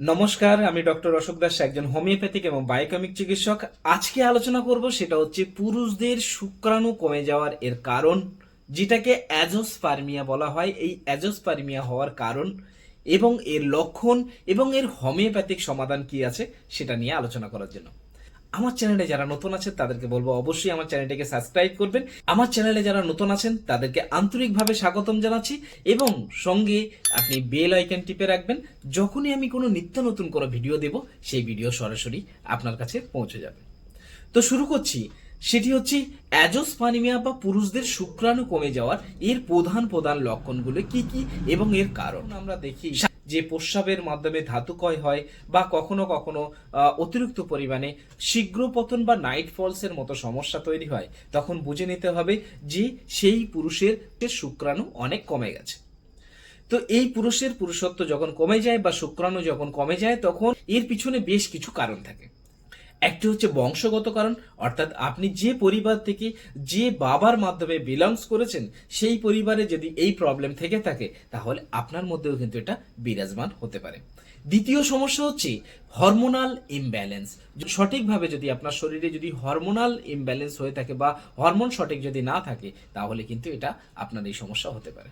নমস্কার, আমি ডক্টর অশোক দাস, একজন হোমিওপ্যাথিক এবং বায়োকেমিক চিকিৎসক। আজকে আলোচনা করব সেটা হচ্ছে পুরুষদের শুক্রাণু কমে যাওয়ার এর কারণ, যেটাকে অ্যাজোস্পার্মিয়া বলা হয়। এই অ্যাজোস্পার্মিয়া হওয়ার কারণ এবং এর লক্ষণ এবং এর হোমিওপ্যাথিক সমাধান কি আছে সেটা নিয়ে আলোচনা করার জন্য। আমার চ্যানেলে যারা নতুন আছেন, তাদেরকে বলব অবশ্যই আমার চ্যানেলটিকে সাবস্ক্রাইব করবেন। আমার চ্যানেলে যারা নতুন আছেন, তাদেরকে আন্তরিকভাবে স্বাগতম জানাচ্ছি এবং সঙ্গে আপনি বেল আইকন টিপে রাখবেন। যখনই আমি কোনো নিত্য নতুন কোনো ভিডিও দেব, সেই ভিডিও সরাসরি আপনার কাছে পৌঁছে যাবে। তো শুরু করছি। সেটি হচ্ছে অ্যাজোস্পানিমিয়া বা পুরুষদের শুক্রাণু কমে যাওয়ার এর প্রধান প্রধান লক্ষণগুলো কি কি এবং এর কারণ আমরা দেখি। যে প্রস্রাবের মাধ্যমে ধাতু ক্ষয় হয় বা কখনো কখনো অতিরিক্ত পরিমাণে শীঘ্র পতন বা নাইট ফলসের মতো সমস্যা তৈরি হয়, তখন বুঝে নিতে হবে যে সেই পুরুষের শুক্রাণু অনেক কমে গেছে। তো এই পুরুষের পুরুষত্ব যখন কমে যায় বা শুক্রাণু যখন কমে যায়, তখন এর পিছনে বেশ কিছু কারণ থাকে। একটি হচ্ছে বংশগত কারণ, অর্থাৎ আপনি যে পরিবার থেকে যে বাবার মাধ্যমে বিলংস করেছেন, সেই পরিবারে যদি এই প্রবলেম থেকে থাকে, তাহলে আপনার মধ্যেও কিন্তু এটা বিরাজমান হতে পারে। দ্বিতীয় সমস্যা হচ্ছে হরমোনাল ইমব্যালেন্স সঠিকভাবে যদি আপনার শরীরে যদি হরমোনাল ইমব্যালেন্স হয়ে থাকে বা হরমোন সঠিক যদি না থাকে, তাহলে কিন্তু এটা আপনার এই সমস্যা হতে পারে।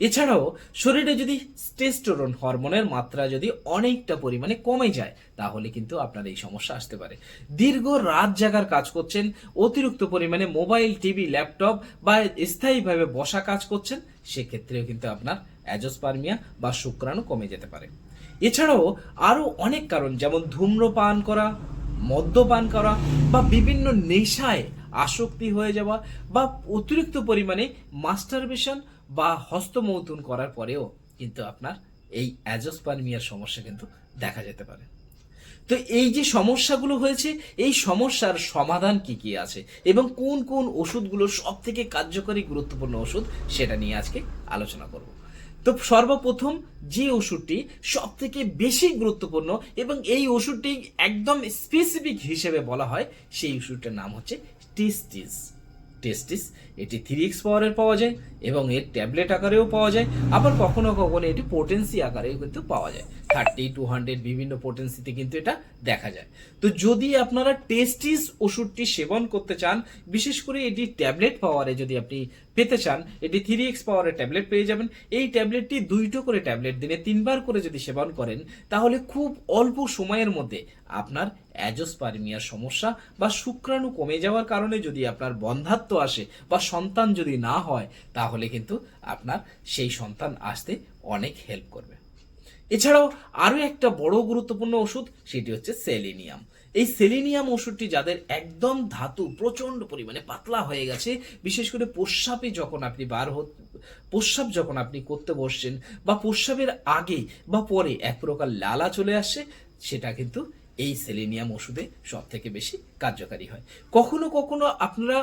এছাড়াও, শরীরে যদি টেস্টোরন হরমোনের মাত্রা যদি অনেকটা পরিমাণে কমে যায়, তাহলে কিন্তু আপনার এই সমস্যা আসতে পারে। দীর্ঘ রাত জাগার কাজ করছেন, অতিরিক্ত পরিমাণে মোবাইল টিভি ল্যাপটপ বা স্থায়ীভাবে বসা কাজ করছেন, সেক্ষেত্রেও কিন্তু আপনার অ্যাজোস্পার্মিয়া বা শুক্রাণু কমে যেতে পারে। এছাড়াও আরও অনেক কারণ, যেমন ধূম্রপান করা, মদ্যপান করা বা বিভিন্ন নেশায় আসক্তি হয়ে যাওয়া বা অতিরিক্ত পরিমাণে মাস্টারবেশন বা হস্তমৈথুন করার পরেও কিন্তু আপনার এই অ্যাজোস্পার্মিয়ার সমস্যা কিন্তু দেখা যেতে পারে। তো এই যে সমস্যাগুলো হয়েছে, এই সমস্যার সমাধান কি কি আছে এবং কোন কোন ওষুধগুলো সব থেকে কার্যকরী গুরুত্বপূর্ণ ওষুধ সেটা নিয়ে আজকে আলোচনা করব। তো সর্বপ্রথম যে ওষুধটি সব থেকে বেশি গুরুত্বপূর্ণ এবং এই ওষুধটি একদম স্পেসিফিক হিসেবে বলা হয়, সেই ওষুধটার নাম হচ্ছে টেস্টিস। টেস্টিস এটি থ্রি এক্স পাওয়ারের পাওয়া যায় এবং এর ট্যাবলেট আকারেও পাওয়া যায়। আবার কখনো কখনো এটি পোটেন্সি আকারেও কিন্তু পাওয়া যায়। থার্টি টু হান্ড্রেড বিভিন্ন পোটেন্সিতে কিন্তু এটা দেখা যায়। তো যদি আপনারা টেস্টিস ওষুধটি সেবন করতে চান, বিশেষ করে এটি ট্যাবলেট পাওয়ারে যদি আপনি পেতে চান, এটি থ্রি এক্স পাওয়ারের ট্যাবলেট পেয়ে যাবেন। এই ট্যাবলেটটি দুইটো করে ট্যাবলেট দিনে তিনবার করে যদি সেবন করেন, তাহলে খুব অল্প সময়ের মধ্যে আপনার অ্যাজোস্পার্মিয়ার সমস্যা বা শুক্রাণু কমে যাওয়ার কারণে যদি আপনার বন্ধাত্ব আসে বা সন্তান যদি না হয়, তাহলে কিন্তু আপনার সেই সন্তান আসতে অনেক হেল্প করবে। এছাড়াও আরও একটা বড় গুরুত্বপূর্ণ ওষুধ, সেটি হচ্ছে সেলিনিয়াম এই সেলিনিয়াম ওষুধটি যাদের একদম ধাতু প্রচণ্ড পরিমাণে পাতলা হয়ে গেছে, বিশেষ করে প্রস্রাবে যখন আপনি বার হ প্রস্রাব যখন আপনি করতে বসছেন বা প্রস্রাবের আগে বা পরে এক প্রকার লালা চলে আসে, সেটা কিন্তু এই সেলেনিয়াম ওষুধে সব থেকে বেশি কার্যকারী হয়। কখনো কখনো আপনারা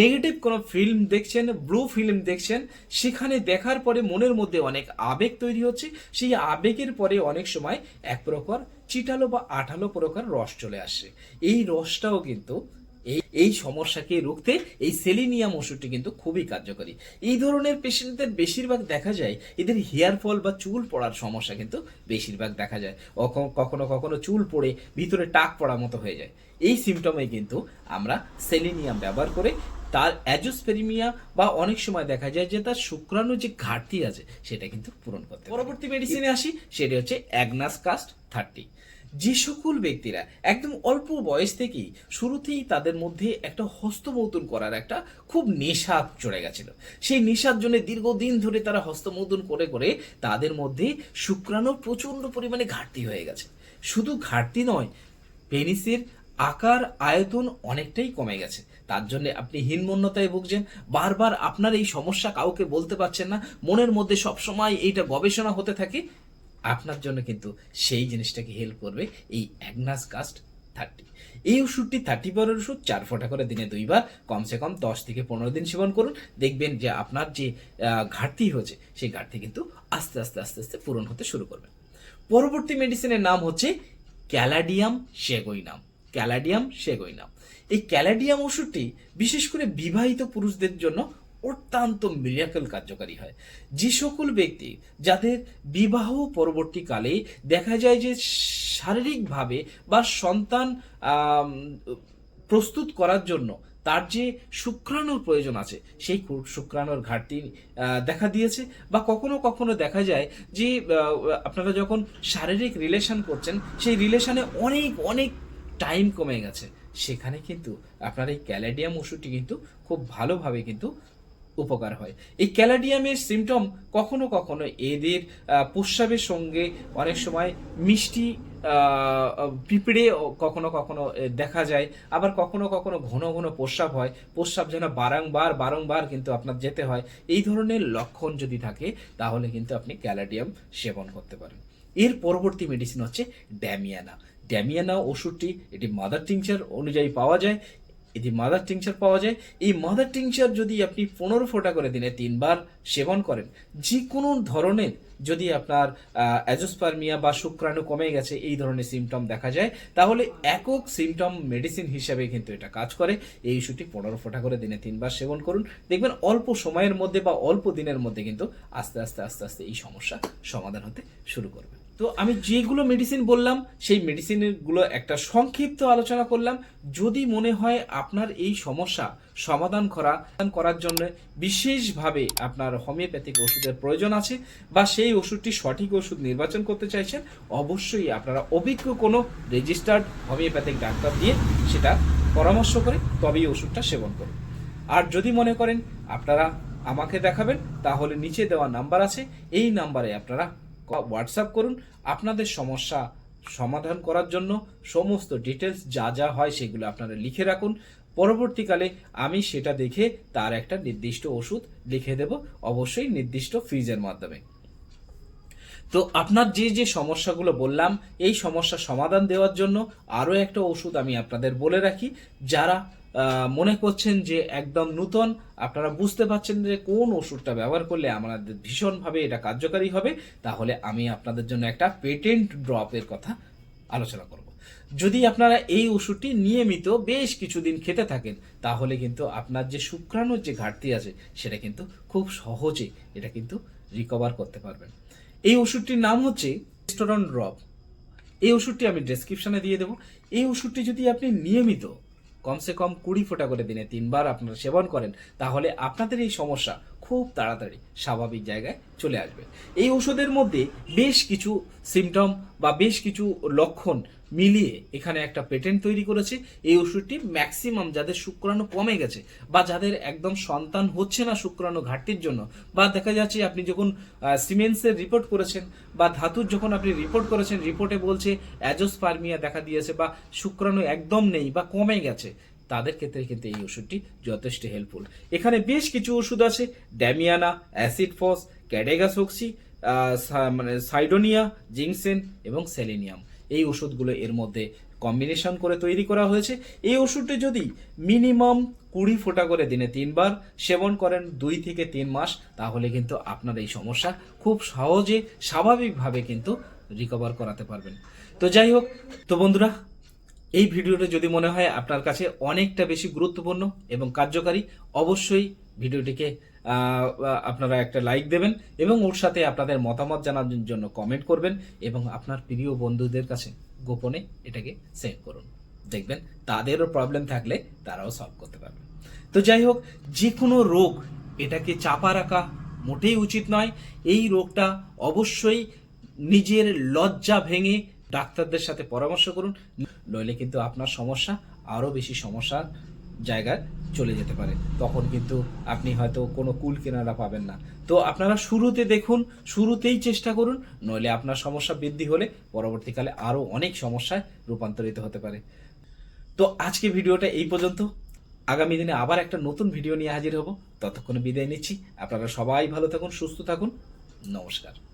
নেগেটিভ কোনো ফিল্ম দেখছেন ব্লু ফিল্ম দেখছেন, সেখানে দেখার পরে মনের মধ্যে অনেক আবেগ তৈরি হচ্ছে। সেই আবেগের পরে অনেক সময় এক প্রকার চিটালো বা আঠালো প্রকার রস চলে আসে। এই রসটাও কিন্তু এই এই সমস্যাকে রুখতে এই সেলিনিয়াম ওষুধটি কিন্তু খুবই কার্যকরী। এই ধরনের পেশেন্টদের বেশিরভাগ দেখা যায় এদের হেয়ার ফল বা চুল পড়ার সমস্যা কিন্তু বেশিরভাগ দেখা যায়। কখনো কখনো চুল পড়ে ভিতরে টাক পড়ার মতো হয়ে যায়। এই সিমটমে কিন্তু আমরা সেলিনিয়াম ব্যবহার করে তার অ্যাজোস্পেরিমিয়া বা অনেক সময় দেখা যায় যে তার শুক্রাণু যে ঘাটতি আছে সেটা কিন্তু পূরণ করতে পরবর্তী মেডিসিনে আসি সেটি হচ্ছে অ্যাগনাস কাস্ট থার্টি যে সকল ব্যক্তিরা একদম অল্প বয়স থেকেই শুরুতেই তাদের মধ্যে একটা হস্তমৌতুন করার একটা খুব নেশা চড়ে গেছিল। সেই নেশার জন্য দীর্ঘদিন ধরে তারা হস্তমৌতুন করে করে তাদের মধ্যে শুক্রাণু প্রচণ্ড পরিমাণে ঘাটতি হয়ে গেছে। শুধু ঘাটতি নয়, পেনিসের আকার, আয়তন অনেকটাই কমে গেছে। তার জন্য আপনি হীনমন্যতায় ভুগছেন। বারবার আপনার এই সমস্যা কাউকে বলতে পারছেন না। মনের মধ্যে সবসময় এইটা গবেষণা হতে থাকে। আপনার জন্য কিন্তু সেই জিনিসটাকে হেল্প করবে এই অ্যাগনাস কাস্ট থার্টি এই ওষুধটি থার্টি পাওয়ারের ওষুধ, চার ফোঁটা করে দিনে দুইবার, কমসে কম দশ থেকে পনেরো দিন সেবন করুন। দেখবেন যে আপনার যে ঘাটতি হয়েছে, সেই ঘাটতি কিন্তু আস্তে আস্তে আস্তে আস্তে পূরণ হতে শুরু করবে। পরবর্তী মেডিসিনের নাম হচ্ছে ক্যালাডিয়াম সেগোইনাম ক্যালাডিয়াম সেগোইনাম এই ক্যালাডিয়াম ওষুধটি বিশেষ করে বিবাহিত পুরুষদের জন্য অত্যন্ত মিরাকল কার্যকারী হয়। যে সকল ব্যক্তি যাদের বিবাহ পরবর্তীকালে দেখা যায় যে শারীরিকভাবে বা সন্তান প্রস্তুত করার জন্য তার যে শুক্রাণুর প্রয়োজন আছে, সেই শুক্রাণুর ঘাটতি দেখা দিয়েছে বা কখনো কখনো দেখা যায় যে আপনারা যখন শারীরিক রিলেশন করছেন, সেই রিলেশনে অনেক অনেক টাইম কমে গেছে। সেখানে কিন্তু আপনার এই ক্যালেডিয়াম ওষুধটি কিন্তু খুব ভালোভাবে কিন্তু উপকার হয়। এই ক্যালাডিয়ামের সিমটম কখনো কখনো এদের প্রস্রাবের সঙ্গে অনেক সময় মিষ্টি পিঁপড়ে কখনো কখনো দেখা যায়। আবার কখনো কখনো ঘন ঘন প্রস্রাব হয়। প্রস্রাব যেন বারংবার বারংবার কিন্তু আপনার যেতে হয়। এই ধরনের লক্ষণ যদি থাকে, তাহলে কিন্তু আপনি ক্যালাডিয়াম সেবন করতে পারেন। এর পরবর্তী মেডিসিন হচ্ছে ড্যামিয়ানা। ড্যামিয়ানা ওষুধটি, এটি মাদার টিংচার অনুযায়ী পাওয়া যায়। এটি মাদার টিংচার পাওয়া যায়, এই মাদার টিংচার যদি আপনি পনেরো ফোঁটা করে দিনে তিনবার সেবন করেন যে কোনো ধরনের যদি আপনার অ্যাজোস্পার্মিয়া বা শুক্রাণু কমে গেছে, এই ধরনের সিমটম দেখা যায়, তাহলে একক সিমটম মেডিসিন হিসাবে কিন্তু এটা কাজ করে। এই ইস্যুটি পনেরো ফোঁটা করে দিনে তিনবার সেবন করুন। দেখবেন অল্প সময়ের মধ্যে বা অল্প দিনের মধ্যে কিন্তু আস্তে আস্তে আস্তে আস্তে এই সমস্যা সমাধান হতে শুরু করবে। তো আমি যেগুলো মেডিসিন বললাম, সেই মেডিসিনগুলো একটা সংক্ষিপ্ত আলোচনা করলাম। যদি মনে হয় আপনার এই সমস্যা সমাধান করা করার জন্য বিশেষভাবে আপনার হোমিওপ্যাথিক ওষুধের প্রয়োজন আছে বা সেই ওষুধটি সঠিক ওষুধ নির্বাচন করতে চাইছেন, অবশ্যই আপনারা অভিজ্ঞ কোনো রেজিস্টার্ড হোমিওপ্যাথিক ডাক্তার দিয়ে সেটা পরামর্শ করে তবেই ওষুধটা সেবন করুন। আর যদি মনে করেন আপনারা আমাকে দেখাবেন, তাহলে নিচে দেওয়া নাম্বার আছে, এই নাম্বারে আপনারা হোয়াটসঅ্যাপ করুন। আপনাদের সমস্যা সমাধান করার জন্য সমস্ত ডিটেলস যা যা হয় সেগুলো আপনারা লিখে রাখুন। পরবর্তীকালে আমি সেটা দেখে তার একটা নির্দিষ্ট ওষুধ লিখে দেব, অবশ্যই নির্দিষ্ট ফিজের মাধ্যমে। তো আপনার যে যে সমস্যাগুলো বললাম, এই সমস্যা সমাধান দেওয়ার জন্য আরও একটা ওষুধ আমি আপনাদের বলে রাখি। যারা মনে করছেন যে একদম নূতন। আপনারা বুঝতে পারছেন যে কোন ওষুধটা ব্যবহার করলে আমাদের ভীষণভাবে এটা কার্যকারী হবে। তাহলে আমি আপনাদের জন্য একটা পেটেন্ট ড্রপের কথা আলোচনা করব। যদি আপনারা এই ওষুধটি নিয়মিত বেশ কিছুদিন খেতে থাকেন, তাহলে কিন্তু আপনার যে শুক্রাণুর যে ঘাটতি আছে, সেটা কিন্তু খুব সহজে এটা কিন্তু রিকভার করতে পারবেন। এই ওষুধটির নাম হচ্ছে রেস্টুরেন্ট ড্রপ এই ওষুধটি আমি ডেসক্রিপশনে দিয়ে দেবো। এই ওষুধটি যদি আপনি নিয়মিত কমসে কম কুড়ি ফোঁটা করে দিনে তিনবার আপনারা সেবন করেন, তাহলে আপনাদের এই সমস্যা খুব তাড়াতাড়ি স্বাভাবিক জায়গায় চলে আসবে। এই ওষুধের মধ্যে বেশ কিছু সিমটম বা বেশ কিছু লক্ষণ মিলিয়ে এখানে একটা পেটেন্ট তৈরি করেছে। এই ওষুধটি ম্যাক্সিমাম যাদের শুক্রাণু কমে গেছে বা যাদের একদম সন্তান হচ্ছে না শুক্রাণু ঘাটতির জন্য বা দেখা যাচ্ছে আপনি যখন সিমেন্সের রিপোর্ট করেছেন বা ধাতুর যখন আপনি রিপোর্ট করেছেন রিপোর্টে বলছে অ্যাজোস্পার্মিয়া দেখা দিয়েছে বা শুক্রাণু একদম নেই বা কমে গেছে। তাদের ক্ষেত্রে কিন্তু এই ওষুধটি যথেষ্ট হেল্পফুল এখানে বেশ কিছু ওষুধ আছে, ড্যামিয়ানা, অ্যাসিড ফস, ক্যাডেগাসক্সি মানে সাইডোনিয়া, জিংসেন এবং সেলেনিয়াম। এই ওষুধগুলো এর মধ্যে কম্বিনেশন করে তৈরি করা হয়েছে। এই ওষুধটি যদি মিনিমাম কুড়ি ফোঁটা করে দিনে তিনবার সেবন করেন দুই থেকে তিন মাস, তাহলে কিন্তু আপনার এই সমস্যা খুব সহজে, স্বাভাবিকভাবে কিন্তু রিকভার করাতে পারবেন। তো যাই হোক, তো বন্ধুরা, এই ভিডিওটা যদি মনে হয় আপনার কাছে অনেকটা বেশি গুরুত্বপূর্ণ এবং কার্যকারী, অবশ্যই ভিডিওটিকে আপনারা একটা লাইক দেবেন এবং ওর সাথে আপনাদের মতামত জানার জন্য কমেন্ট করবেন এবং আপনার প্রিয় বন্ধুদের কাছে গোপনে এটাকে সেন্ড করুন। দেখবেন তাদেরও প্রবলেম থাকলে তারাও সলভ করতে পারবে। তো যাই হোক যে কোনো রোগ এটাকে চাপা রাখা মোটেই উচিত নয়। এই রোগটা অবশ্যই নিজের লজ্জা ভেঙে ডাক্তারদের সাথে পরামর্শ করুন। নইলে কিন্তু আপনার সমস্যা আরও বেশি সমস্যার জায়গায় চলে যেতে পারে। তখন কিন্তু আপনি হয়তো কোনো কুল কেনারা পাবেন না। তো আপনারা শুরুতে দেখুন, শুরুতেই চেষ্টা করুন, নইলে আপনার সমস্যা বৃদ্ধি হলে পরবর্তীকালে আরও অনেক সমস্যায় রূপান্তরিত হতে পারে। তো আজকে ভিডিওটা এই পর্যন্ত। আগামী দিনে আবার একটা নতুন ভিডিও নিয়ে হাজির হব। ততক্ষণে বিদায় নিচ্ছি। আপনারা সবাই ভালো থাকুন, সুস্থ থাকুন। নমস্কার।